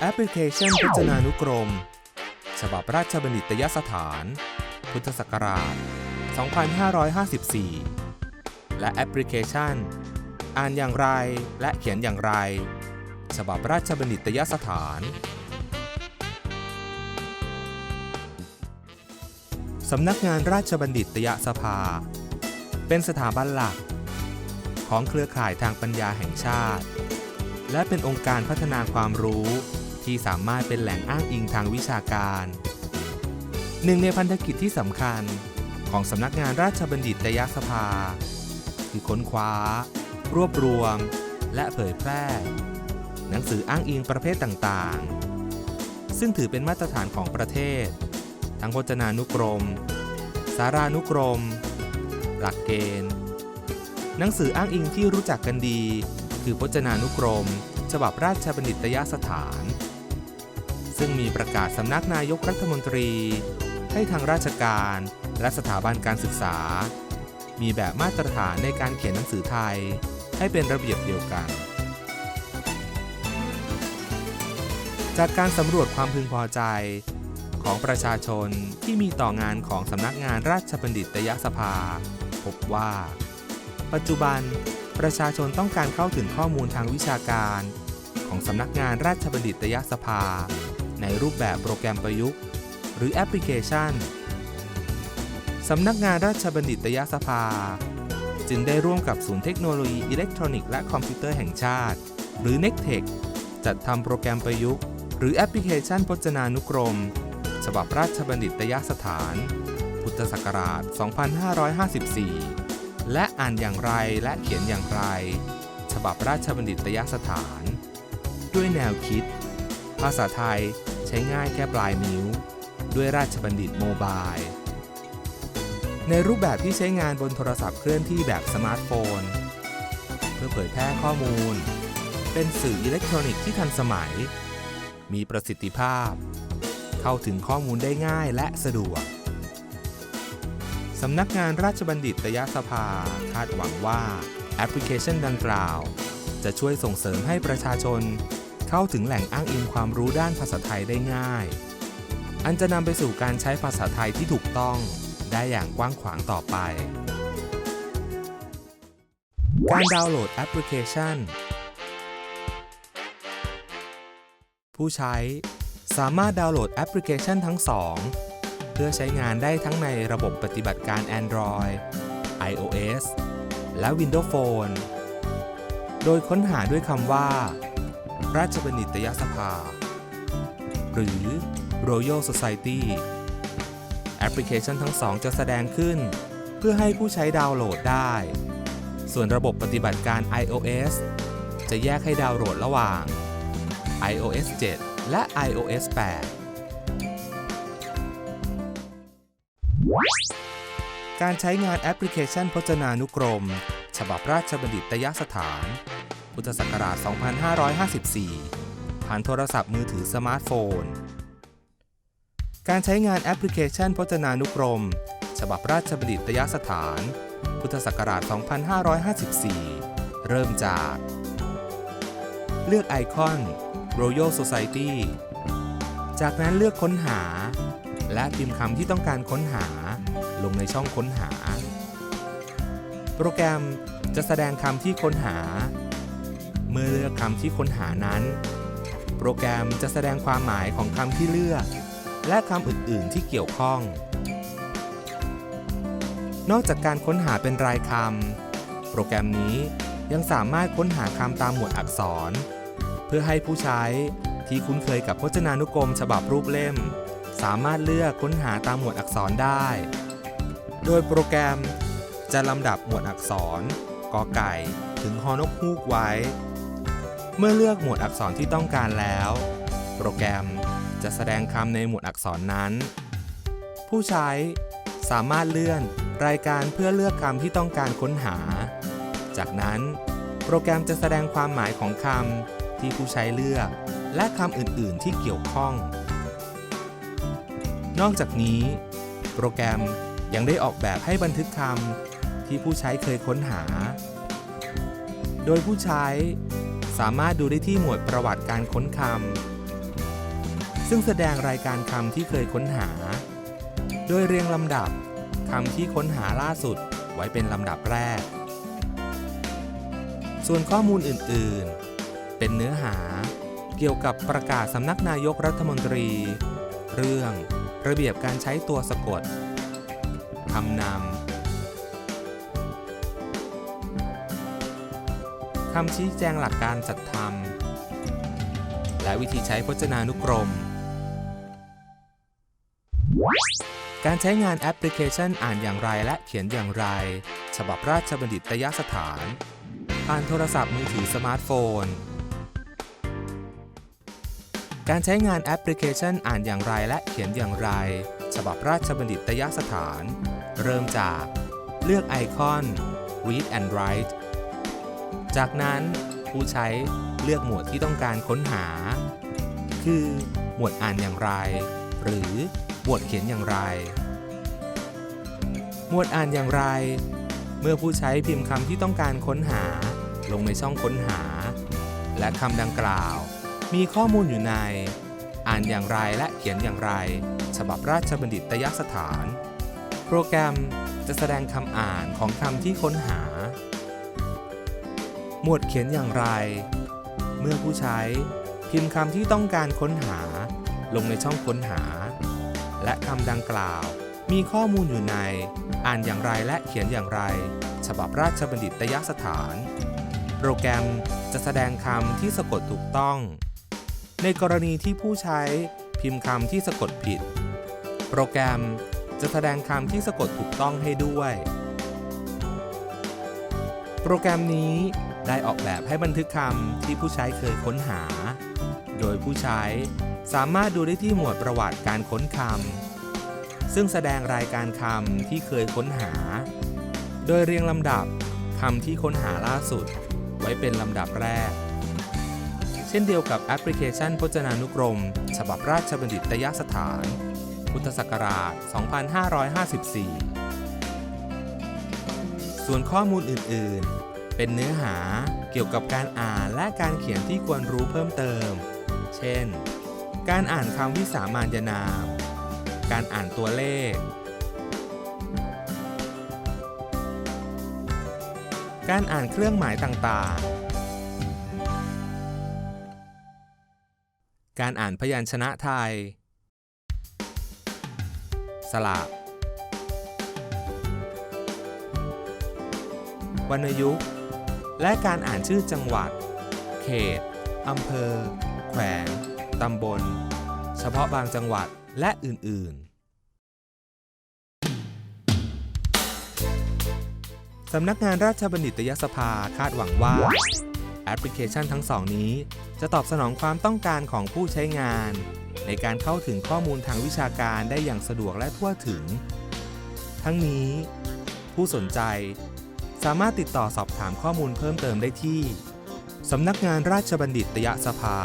แอปพลิเคชันพจนานุกรม ฉบับราชบัณฑิตยสถาน พุทธศักราช 2554 และแอปพลิเคชัน อ่านอย่างไรและเขียนอย่างไร ฉบับราชบัณฑิตยสถาน สำนักงานราชบัณฑิตยสภา เป็นสถาบันหลัก ของเครือข่ายทางปัญญาแห่งชาติ และเป็นองค์การพัฒนาความรู้ ที่สามารถเป็นแหล่งอ้างอิงทางวิชาการ หนึ่งในพันธกิจที่สำคัญของสำนักงานราชบัณฑิตยสภา คือค้นคว้า รวบรวม และเผยแพร่ หนังสืออ้างอิงประเภทต่างๆ ซึ่งถือเป็นมาตรฐานของประเทศ ทั้งพจนานุกรม สารานุกรม หลักเกณฑ์ หนังสืออ้างอิงที่รู้จักกันดี คือพจนานุกรม ฉบับราชบัณฑิตยสถาน ซึ่งมีประกาศสำนักนายกรัฐมนตรี ให้ทางราชการและสถาบันการศึกษา มีแบบมาตรฐานในการเขียนหนังสือไทย ให้เป็นระเบียบเดียวกัน จากการสำรวจความพึงพอใจของประชาชนที่มีต่องานของสำนักงานราชบัณฑิตยสภา พบว่า ปัจจุบัน ประชาชนต้องการเข้าถึงข้อมูลทางวิชาการ ของสำนักงานราชบัณฑิตยสภา ในรูปแบบโปรแกรมประยุกต์ หรือแอปพลิเคชันสำนักงานราชบัณฑิตยสภา จึงได้ร่วมกับศูนย์เทคโนโลยีอิเล็กทรอนิกส์และคอมพิวเตอร์แห่งชาติ หรือ n e c t e c จัดทำโปรแกรมประยุกต์ หรือแอปพลิเคชันพจนานุกรม ฉบับราชบัณฑิตยสถาน พุทธศักราช 2554 และอ่านอย่างไรและเขียนอย่างไร ฉบับราชบัณฑิตยสถาน ด้วยแนวคิด ภาษาไทยใช้ง่ายแค่ปลายนิ้ว ด้วยราชบัณฑิตโมบาย ในรูปแบบที่ใช้งานบนโทรศัพท์เคลื่อนที่แบบสมาร์ทโฟน เพื่อเผยแพร่ข้อมูล เป็นสื่ออิเล็กทรอนิกส์ที่ทันสมัย มีประสิทธิภาพ เข้าถึงข้อมูลได้ง่ายและสะดวก สำนักงานราชบัณฑิตยสภาคาดหวังว่าแอปพลิเคชันดังกล่าว จะช่วยส่งเสริมให้ประชาชน เข้าถึงแหล่งอ้างอิงความรู้ด้านภาษาไทยได้ง่าย อันจะนำไปสู่การใช้ภาษาไทยที่ถูกต้องได้อย่างกว้างขวางต่อไป การดาวน์โหลดแอปพลิเคชัน ผู้ใช้สามารถดาวน์โหลดแอปพลิเคชันทั้งสอง เพื่อใช้งานได้ทั้งในระบบปฏิบัติการ Android iOS และ Windows Phone โดยค้นหาด้วยคำว่า ราชบัณฑิตยสภา หรือ Royal Society แอปพลิเคชันทั้งสองจะแสดงขึ้น เพื่อให้ผู้ใช้ดาวน์โหลดได้ ส่วนระบบปฏิบัติการ iOS จะแยกให้ดาวน์โหลดระหว่าง iOS 7 และ iOS 8 การใช้งานแอปพลิเคชันพจนานุกรม ฉบับราชบัณฑิตยสถาน พุทธศักราช 2554 ผ่านโทรศัพท์มือถือสมาร์ทโฟน การใช้งานแอปพลิเคชันพจนานุกรม ฉบับราชบัณฑิตยสถาน พุทธศักราช 2554 เริ่มจาก เลือกไอคอน Royal Society จากนั้นเลือกค้นหา และพิมพ์คำที่ต้องการค้นหา ลงในช่องค้นหา โปรแกรมจะแสดงคำที่ค้นหา เมื่อเลือกคำที่ค้นหานั้น โปรแกรมจะแสดงความหมายของคำที่เลือก และคำอื่น ๆ ที่เกี่ยวข้อง นอกจากการค้นหาเป็นรายคำ โปรแกรมนี้ยังสามารถค้นหาคำตามหมวดอักษร เพื่อให้ผู้ใช้ที่คุ้นเคยกับพจนานุกรมฉบับรูปเล่ม สามารถเลือกค้นหาตามหมวดอักษรได้ โดยโปรแกรมจะลำดับหมวดอักษรกอไก่ถึงฮอนกฮูกไว้ เมื่อเลือกหมวดอักษรที่ต้องการแล้ว โปรแกรมจะแสดงคำในหมวดอักษรนั้น ผู้ใช้สามารถเลื่อนรายการเพื่อเลือกคำที่ต้องการค้นหา จากนั้น โปรแกรมจะแสดงความหมายของคำที่ผู้ใช้เลือก และคำอื่น ๆ ที่เกี่ยวข้อง นอกจากนี้ โปรแกรมยังได้ออกแบบให้บันทึกคำที่ผู้ใช้เคยค้นหา โดยผู้ใช้สามารถดูได้ที่หมวดประวัติการค้นคำ ซึ่งแสดงรายการคำที่เคยค้นหา โดยเรียงลำดับคำที่ค้นหาล่าสุดไว้เป็นลำดับแรก ส่วนข้อมูลอื่น ๆ เป็นเนื้อหาเกี่ยวกับประกาศสำนักนายกรัฐมนตรี เรื่อง ระเบียบการใช้ตัวสะกด คำนำ คำชี้แจงหลักการจัดทำ และวิธีใช้พจนานุกรม การใช้งานแอปพลิเคชันอ่านอย่างไรและเขียนอย่างไร ฉบับราชบัณฑิตยสถาน ผ่านโทรศัพท์มือถือสมาร์ทโฟน การใช้งานแอปพลิเคชันอ่านอย่างไรและเขียนอย่างไร ฉบับราชบัณฑิตยสถาน เริ่มจากเลือกไอคอน Read and Write จากนั้นผู้ใช้เลือกหมวดที่ต้องการค้นหา คือ หมวดอ่านอย่างไร หรือหมวดเขียนอย่างไร หมวดอ่านอย่างไร เมื่อผู้ใช้พิมพ์คำที่ต้องการค้นหา ลงในช่องค้นหา และคำดังกล่าว มีข้อมูลอยู่ใน อ่านอย่างไรและเขียนอย่างไร ฉบับราชบัณฑิตยสถาน โปรแกรมจะแสดงคำอ่านของคำที่ค้นหา หมวดเขียนอย่างไร เมื่อผู้ใช้พิมพ์คำที่ต้องการค้นหา ลงในช่องค้นหา และคำดังกล่าว มีข้อมูลอยู่ใน อ่านอย่างไรและเขียนอย่างไร ฉบับราชบัณฑิตยสถาน โปรแกรมจะแสดงคำที่สะกดถูกต้อง ในกรณีที่ผู้ใช้พิมพ์คำที่สะกดผิด โปรแกรมจะแสดงคำที่สะกดถูกต้องให้ด้วย โปรแกรมนี้ได้ออกแบบให้บันทึกคำที่ผู้ใช้เคยค้นหา โดยผู้ใช้สามารถดูได้ที่หมวดประวัติการค้นคำ ซึ่งแสดงรายการคำที่เคยค้นหา โดยเรียงลำดับคำที่ค้นหาล่าสุด ไว้เป็นลำดับแรก เช่นเดียวกับแอปพลิเคชันพจนานุกรม ฉบับราชบัณฑิตยสถาน พุทธศักราช 2554 ส่วนข้อมูลอื่น ๆ เป็นเนื้อหาเกี่ยวกับการอ่านและการเขียนที่ควรรู้เพิ่มเติม เช่น การอ่านคำวิสามัญนาม การอ่านตัวเลข การอ่านเครื่องหมายต่าง ๆ การอ่านพยัญชนะไทย สระวรรณยุกต์ และการอ่านชื่อจังหวัด เขต อำเภอ แขวง ตำบล เฉพาะบางจังหวัด และอื่น ๆ สำนักงานราชบัณฑิตยสภาคาดหวังว่า แอปพลิเคชันทั้งสองนี้ จะตอบสนองความต้องการของผู้ใช้งาน ในการเข้าถึงข้อมูลทางวิชาการได้อย่างสะดวกและทั่วถึง ทั้งนี้ ผู้สนใจ สามารถติดต่อสอบถามข้อมูลเพิ่มเติมได้ที่ สำนักงานราชบัณฑิตยสภา